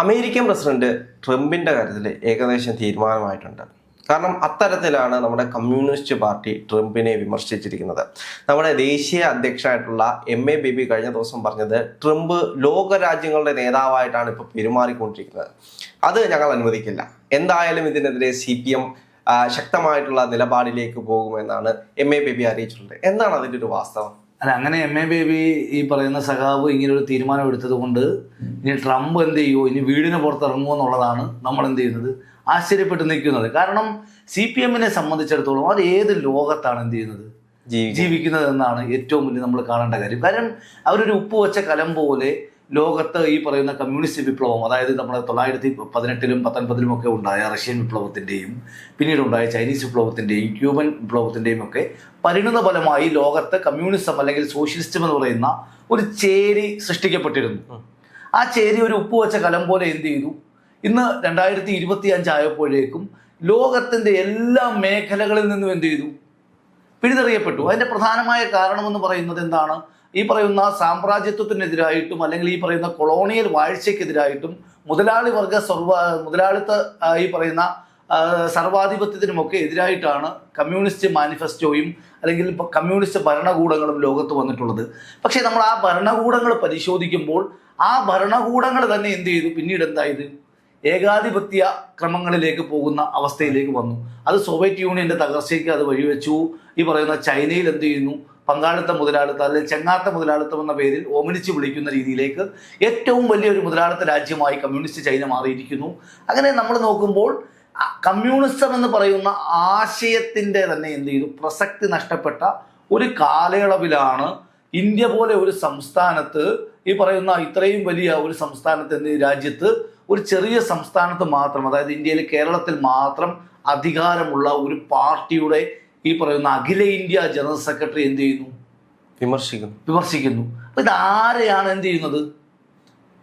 American president ട്രംപിന്റെ കാര്യത്തിൽ ഏകദേശം തീരുമാനമായിട്ടുണ്ട്. കാരണം അത്തരത്തിലാണ് നമ്മുടെ കമ്മ്യൂണിസ്റ്റ് പാർട്ടി ട്രംപിനെ വിമർശിച്ചിരിക്കുന്നത്. നമ്മുടെ ദേശീയ അധ്യക്ഷനായിട്ടുള്ള എം എ ബേബി കഴിഞ്ഞ ദിവസം പറഞ്ഞത് ട്രംപ് ലോകരാജ്യങ്ങളുടെ നേതാവായിട്ടാണ് ഇപ്പോൾ പെരുമാറിക്കൊണ്ടിരിക്കുന്നത്. അത് ഞങ്ങൾ അനുവദിക്കില്ല. എന്തായാലും ഇതിനെതിരെ സി പി എം ശക്തമായിട്ടുള്ള നിലപാടിലേക്ക് പോകുമെന്നാണ് എം എ ബേബി അറിയിച്ചിട്ടുള്ളത് എന്താണ് അതിന്റെ ഒരു വാസ്തവം? അല്ല അങ്ങനെ എം എ ബേബി ഈ പറയുന്ന സഖാവ് ഇങ്ങനെ ഒരു തീരുമാനം എടുത്തത് കൊണ്ട് ഇനി ട്രംപ് എന്ത് ചെയ്യുമോ ഇനി വീടിന് പുറത്തിറങ്ങുമോ എന്നുള്ളതാണ് നമ്മൾ എന്ത് ചെയ്യുന്നത്? ആശ്ചര്യപ്പെട്ട് നിൽക്കുന്നത്. കാരണം സി പി എമ്മിനെ സംബന്ധിച്ചിടത്തോളം അത് ഏത് ലോകത്താണ് എന്ത് ചെയ്യുന്നത്? ജീവി ജീവിക്കുന്നത് എന്നാണ് ഏറ്റവും വലിയ നമ്മൾ കാണേണ്ട കാര്യം. കാരണം അവരൊരു ഉപ്പ് വെച്ച കലം പോലെ ലോകത്ത് ഈ പറയുന്ന കമ്മ്യൂണിസ്റ്റ് വിപ്ലവം അതായത് നമ്മുടെ തൊള്ളായിരത്തി പതിനെട്ടിലും പത്തൊൻപതിലും ഒക്കെ ഉണ്ടായ റഷ്യൻ വിപ്ലവത്തിന്റെയും പിന്നീടുണ്ടായ ചൈനീസ് വിപ്ലവത്തിന്റെയും ക്യൂബൻ വിപ്ലവത്തിന്റെയും ഒക്കെ പരിണിത ഫലമായി ലോകത്ത് കമ്മ്യൂണിസം അല്ലെങ്കിൽ സോഷ്യലിസം എന്ന് പറയുന്ന ഒരു ചേരി സൃഷ്ടിക്കപ്പെട്ടിരുന്നു. ആ ചേരി ഒരു ഉപ്പ് വെച്ച കലം പോലെ എന്ത് ചെയ്തു? ഇന്ന് രണ്ടായിരത്തി ഇരുപത്തി അഞ്ചായപ്പോഴേക്കും ലോകത്തിന്റെ എല്ലാ മേഖലകളിൽ നിന്നും എന്ത് ചെയ്തു? പിഴുതെറിയപ്പെട്ടു. അതിന്റെ പ്രധാനമായ കാരണമെന്ന് പറയുന്നത് എന്താണ്? ഈ പറയുന്ന സാമ്രാജ്യത്വത്തിനെതിരായിട്ടും അല്ലെങ്കിൽ ഈ പറയുന്ന കൊളോണിയൽ വാഴ്ചയ്ക്കെതിരായിട്ടും മുതലാളി വർഗ സർവ മുതലാളിത്ത ഈ പറയുന്ന സർവാധിപത്യത്തിനുമൊക്കെ എതിരായിട്ടാണ് കമ്മ്യൂണിസ്റ്റ് മാനിഫെസ്റ്റോയും അല്ലെങ്കിൽ കമ്മ്യൂണിസ്റ്റ് ഭരണകൂടങ്ങളും ലോകത്ത് വന്നിട്ടുള്ളത്. പക്ഷേ നമ്മൾ ആ ഭരണകൂടങ്ങൾ പരിശോധിക്കുമ്പോൾ ആ ഭരണകൂടങ്ങൾ തന്നെ എന്ത് ചെയ്തു? പിന്നീട് എന്തായത്? ഏകാധിപത്യ ക്രമങ്ങളിലേക്ക് പോകുന്ന അവസ്ഥയിലേക്ക് വന്നു. അത് സോവിയറ്റ് യൂണിയന്റെ തകർച്ചയ്ക്ക് അത് വഴിവെച്ചു. ഈ പറയുന്ന ചൈനയിൽ എന്ത് ചെയ്യുന്നു? പങ്കാളിത്ത മുതലാളിത്തം അല്ലെങ്കിൽ ചെങ്ങാത്ത മുതലാളിത്തം എന്ന പേരിൽ ഓമനിച്ച് വിളിക്കുന്ന രീതിയിലേക്ക് ഏറ്റവും വലിയൊരു മുതലാളിത്ത രാജ്യമായി കമ്മ്യൂണിസ്റ്റ് ചൈന മാറിയിരിക്കുന്നു. അങ്ങനെ നമ്മൾ നോക്കുമ്പോൾ കമ്മ്യൂണിസം എന്ന് പറയുന്ന ആശയത്തിന്റെ തന്നെ എന്ത് ചെയ്തു? പ്രസക്തി നഷ്ടപ്പെട്ട ഒരു കാലയളവിലാണ് ഇന്ത്യ പോലെ ഒരു സംസ്ഥാനത്ത് ഈ പറയുന്ന ഇത്രയും വലിയ ഒരു സംസ്ഥാനത്ത് എന്നീ രാജ്യത്ത് ഒരു ചെറിയ സംസ്ഥാനത്ത് മാത്രം അതായത് ഇന്ത്യയിലെ കേരളത്തിൽ മാത്രം അധികാരമുള്ള ഒരു പാർട്ടിയുടെ ഈ പറയുന്ന അഖില ഇന്ത്യ ജനറൽ സെക്രട്ടറി എന്ത് ചെയ്യുന്നു? വിമർശിക്കുന്നു. വിമർശിക്കുന്നു. അപ്പൊ ഇത് ആരെയാണ് എന്ത് ചെയ്യുന്നത്?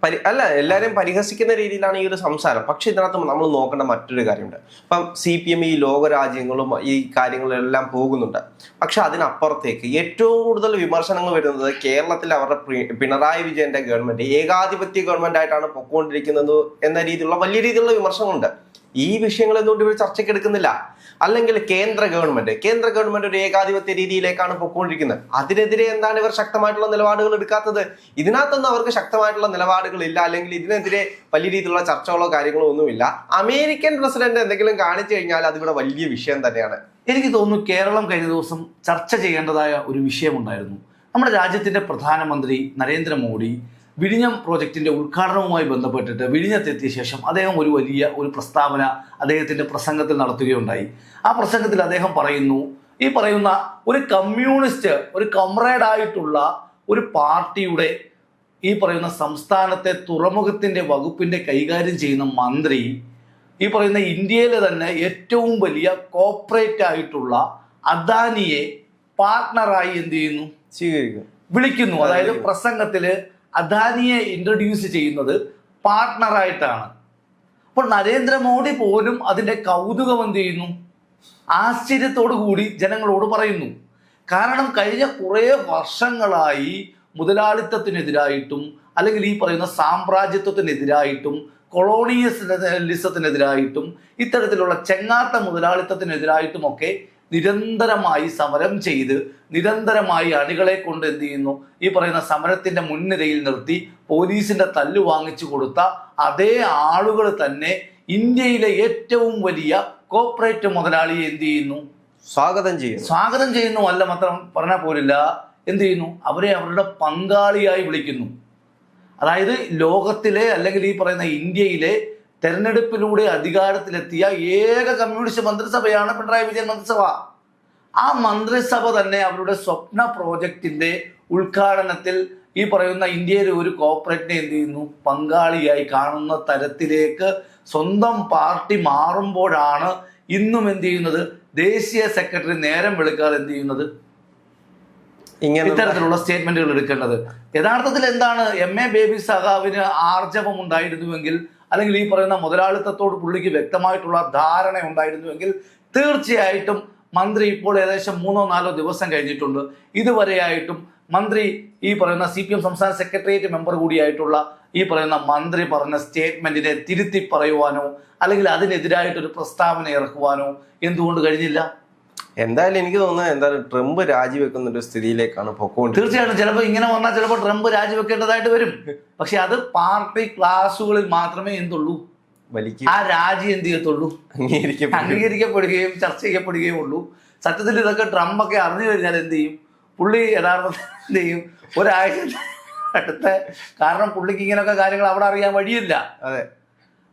പരി അല്ല എല്ലാവരെയും പരിഹസിക്കുന്ന രീതിയിലാണ് ഈ ഒരു സംസാരം. പക്ഷെ ഇതിനകത്ത് നമ്മൾ നോക്കേണ്ട മറ്റൊരു കാര്യമുണ്ട്. ഇപ്പം സി പി എം ഈ ലോകരാജ്യങ്ങളും ഈ കാര്യങ്ങളെല്ലാം പോകുന്നുണ്ട്. പക്ഷെ അതിനപ്പുറത്തേക്ക് ഏറ്റവും കൂടുതൽ വിമർശനങ്ങൾ വരുന്നത് കേരളത്തിൽ അവരുടെ പിണറായി വിജയന്റെ ഗവൺമെന്റ് ഏകാധിപത്യ ഗവൺമെന്റ് ആയിട്ടാണ് പൊക്കോണ്ടിരിക്കുന്നത് എന്ന രീതിയിലുള്ള വലിയ രീതിയിലുള്ള വിമർശനങ്ങളുണ്ട് ഈ വിഷയങ്ങൾ എന്തുകൊണ്ട് ഇവർ ചർച്ചയ്ക്ക് എടുക്കുന്നില്ല? അല്ലെങ്കിൽ കേന്ദ്ര ഗവൺമെന്റ് കേന്ദ്ര ഗവൺമെന്റ് ഒരു ഏകാധിപത്യ രീതിയിലേക്കാണ് പൊക്കോണ്ടിരിക്കുന്നത്. അതിനെതിരെ എന്താണ് ഇവർ ശക്തമായിട്ടുള്ള നിലപാടുകൾ എടുക്കാത്തത്? ഇതിനകത്തൊന്നും അവർക്ക് ശക്തമായിട്ടുള്ള നിലപാടുകൾ ഇല്ല. അല്ലെങ്കിൽ ഇതിനെതിരെ വലിയ രീതിയിലുള്ള ചർച്ചകളോ കാര്യങ്ങളോ ഒന്നുമില്ല. അമേരിക്കൻ പ്രസിഡന്റ് എന്തെങ്കിലും കാണിച്ചു കഴിഞ്ഞാൽ അതിവിടെ വലിയ വിഷയം തന്നെയാണ്. എനിക്ക് തോന്നുന്നു കേരളം കഴിഞ്ഞ ദിവസം ചർച്ച ചെയ്യേണ്ടതായ ഒരു വിഷയമുണ്ടായിരുന്നു. നമ്മുടെ രാജ്യത്തിന്റെ പ്രധാനമന്ത്രി നരേന്ദ്രമോദി വിഴിഞ്ഞം പ്രോജക്റ്റിന്റെ ഉദ്ഘാടനവുമായി ബന്ധപ്പെട്ടിട്ട് വിഴിഞ്ഞത്തെത്തിയ ശേഷം അദ്ദേഹം ഒരു വലിയ ഒരു പ്രസ്താവന അദ്ദേഹത്തിന്റെ പ്രസംഗത്തിൽ നടത്തുകയുണ്ടായി. ആ പ്രസംഗത്തിൽ അദ്ദേഹം പറയുന്നു ഈ പറയുന്ന ഒരു കമ്മ്യൂണിസ്റ്റ് ഒരു കമ്രേഡായിട്ടുള്ള ഒരു പാർട്ടിയുടെ ഈ പറയുന്ന സംസ്ഥാനത്തെ തുറമുഖത്തിന്റെ വകുപ്പിന്റെ കൈകാര്യം ചെയ്യുന്ന മന്ത്രി ഈ പറയുന്ന ഇന്ത്യയിലെ തന്നെ ഏറ്റവും വലിയ കോപ്പറേറ്റ് ആയിട്ടുള്ള അദാനിയെ പാർട്ട്ണറായി എന്ത് ചെയ്യുന്നു? സ്വീകരിക്കുന്നു വിളിക്കുന്നു. അതായത് പ്രസംഗത്തിൽ അദാനിയെ ഇൻട്രൊഡ്യൂസ് ചെയ്യുന്നത് പാർട്ട്ണറായിട്ടാണ് അപ്പോൾ നരേന്ദ്രമോദി പോലും അതിന്റെ കൗതുകം എന്ത് ചെയ്യുന്നു? ആശ്ചര്യത്തോടു കൂടി ജനങ്ങളോട് പറയുന്നു. കാരണം കഴിഞ്ഞ കുറേ വർഷങ്ങളായി മുതലാളിത്തത്തിനെതിരായിട്ടും അല്ലെങ്കിൽ ഈ പറയുന്ന സാമ്രാജ്യത്വത്തിനെതിരായിട്ടും കൊളോണിയലിസത്തിനെതിരായിട്ടും ഇത്തരത്തിലുള്ള ചെങ്ങാത്ത മുതലാളിത്തത്തിനെതിരായിട്ടുമൊക്കെ നിരന്തരമായി സമരം ചെയ്ത് നിരന്തരമായി അണികളെ കൊണ്ട് എന്ത് ചെയ്യുന്നു? ഈ പറയുന്ന സമരത്തിന്റെ മുൻനിരയിൽ നിർത്തി പോലീസിന്റെ തല്ല് വാങ്ങിച്ചു കൊടുത്ത അതേ ആളുകൾ തന്നെ ഇന്ത്യയിലെ ഏറ്റവും വലിയ കോർപ്പറേറ്റ് മുതലാളിയെ എന്ത് ചെയ്യുന്നു? സ്വാഗതം ചെയ്യുന്നു. സ്വാഗതം ചെയ്യുന്നു അല്ല മാത്രം പറഞ്ഞാൽ പോലില്ല എന്ത് ചെയ്യുന്നു? അവരെ അവരുടെ പങ്കാളിയായി വിളിക്കുന്നു. അതായത് ലോകത്തിലെ അല്ലെങ്കിൽ ഈ പറയുന്ന ഇന്ത്യയിലെ തെരഞ്ഞെടുപ്പിലൂടെ അധികാരത്തിലെത്തിയ ഏക കമ്മ്യൂണിസ്റ്റ് മന്ത്രിസഭയാണ് പിണറായി വിജയൻ മന്ത്രിസഭ. ആ മന്ത്രിസഭ തന്നെ അവരുടെ സ്വപ്ന പ്രോജക്റ്റിന്റെ ഉദ്ഘാടനത്തിൽ ഈ പറയുന്ന ഇന്ത്യയിലെ ഒരു കോർപ്പറേറ്റിനെ എന്ത് ചെയ്യുന്നു? പങ്കാളിയായി കാണുന്ന തരത്തിലേക്ക് സ്വന്തം പാർട്ടി മാറുമ്പോഴാണ് ഇന്നും എന്ത് ചെയ്യുന്നത്? ദേശീയ സെക്രട്ടറി നേരം വെളുക്കാതെ എന്ത് ചെയ്യുന്നത്? ഇങ്ങനെ ഇത്തരത്തിലുള്ള സ്റ്റേറ്റ്മെന്റുകൾ എടുക്കേണ്ടത്. യഥാർത്ഥത്തിൽ എന്താണ്? എം എ ബേബി സഖാവിന് ആർജവം ഉണ്ടായിരുന്നുവെങ്കിൽ അല്ലെങ്കിൽ ഈ പറയുന്ന മുതലാളിത്തത്തോട് പുള്ളിക്ക് വ്യക്തമായിട്ടുള്ള ധാരണ ഉണ്ടായിരുന്നുവെങ്കിൽ തീർച്ചയായിട്ടും മന്ത്രി ഇപ്പോൾ ഏകദേശം മൂന്നോ നാലോ ദിവസം കഴിഞ്ഞിട്ടുണ്ട്. ഇതുവരെയായിട്ടും മന്ത്രി ഈ പറയുന്ന സി പി എം സംസ്ഥാന സെക്രട്ടേറിയറ്റ് മെമ്പർ കൂടിയായിട്ടുള്ള ഈ പറയുന്ന മന്ത്രി പറഞ്ഞ സ്റ്റേറ്റ്മെന്റിനെ തിരുത്തി പറയുവാനോ അല്ലെങ്കിൽ അതിനെതിരായിട്ടൊരു പ്രസ്താവന ഇറക്കുവാനോ എന്തുകൊണ്ട് കഴിഞ്ഞില്ല? എന്തായാലും എനിക്ക് തോന്നുന്നത് എന്തായാലും ട്രംപ് രാജിവെക്കുന്ന ഒരു സ്ഥിതിയിലേക്കാണ് പൊക്കോണ്ട് തീർച്ചയായിട്ടും. ചിലപ്പോൾ ഇങ്ങനെ വന്നാൽ ചിലപ്പോൾ ട്രംപ് രാജിവെക്കേണ്ടതായിട്ട് വരും. പക്ഷെ അത് പാർട്ടി ക്ലാസുകളിൽ മാത്രമേ എന്തുള്ളൂ. വലിക്കും. ആ രാജി എന്ത് ചെയ്യത്തുള്ളൂ? അംഗീകരിക്കപ്പെടും. അംഗീകരിക്കപ്പെടുകയും ചർച്ച ചെയ്യപ്പെടുകയും ഉള്ളൂ. സത്യത്തിൽ ഇതൊക്കെ ട്രംപ് ഒക്കെ അറിഞ്ഞു കഴിഞ്ഞാൽ എന്ത് ചെയ്യും? പുള്ളി യഥാർത്ഥത്തിൽ എന്ത് ചെയ്യും? ഒരാഴ്ച അടുത്ത കാരണം പുള്ളിക്ക് ഇങ്ങനെയൊക്കെ കാര്യങ്ങൾ അവിടെ അറിയാൻ വഴിയില്ല. അതെ.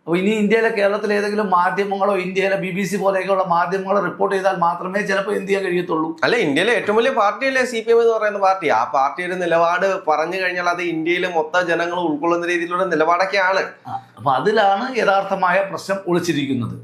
അപ്പോൾ ഇനി ഇന്ത്യയിലെ കേരളത്തിലെ ഏതെങ്കിലും മാധ്യമങ്ങളോ ഇന്ത്യയിലെ ബി ബി സി പോലെയൊക്കെയുള്ള മാധ്യമങ്ങളോ റിപ്പോർട്ട് ചെയ്താൽ മാത്രമേ ചിലപ്പോൾ എന്ത് ചെയ്യാൻ കഴിയത്തുള്ളൂ. അല്ല ഇന്ത്യയിലെ ഏറ്റവും വലിയ പാർട്ടിയല്ലേ സി പി എം എന്ന് പറയുന്ന പാർട്ടി. ആ പാർട്ടിയുടെ നിലപാട് പറഞ്ഞു കഴിഞ്ഞാൽ അത് ഇന്ത്യയിലെ മൊത്തം ജനങ്ങൾ ഉൾക്കൊള്ളുന്ന രീതിയിലുള്ള നിലപാടൊക്കെയാണ്. അപ്പൊ അതിലാണ് യഥാർത്ഥമായ പ്രശ്നം ഒളിച്ചിരിക്കുന്നത്.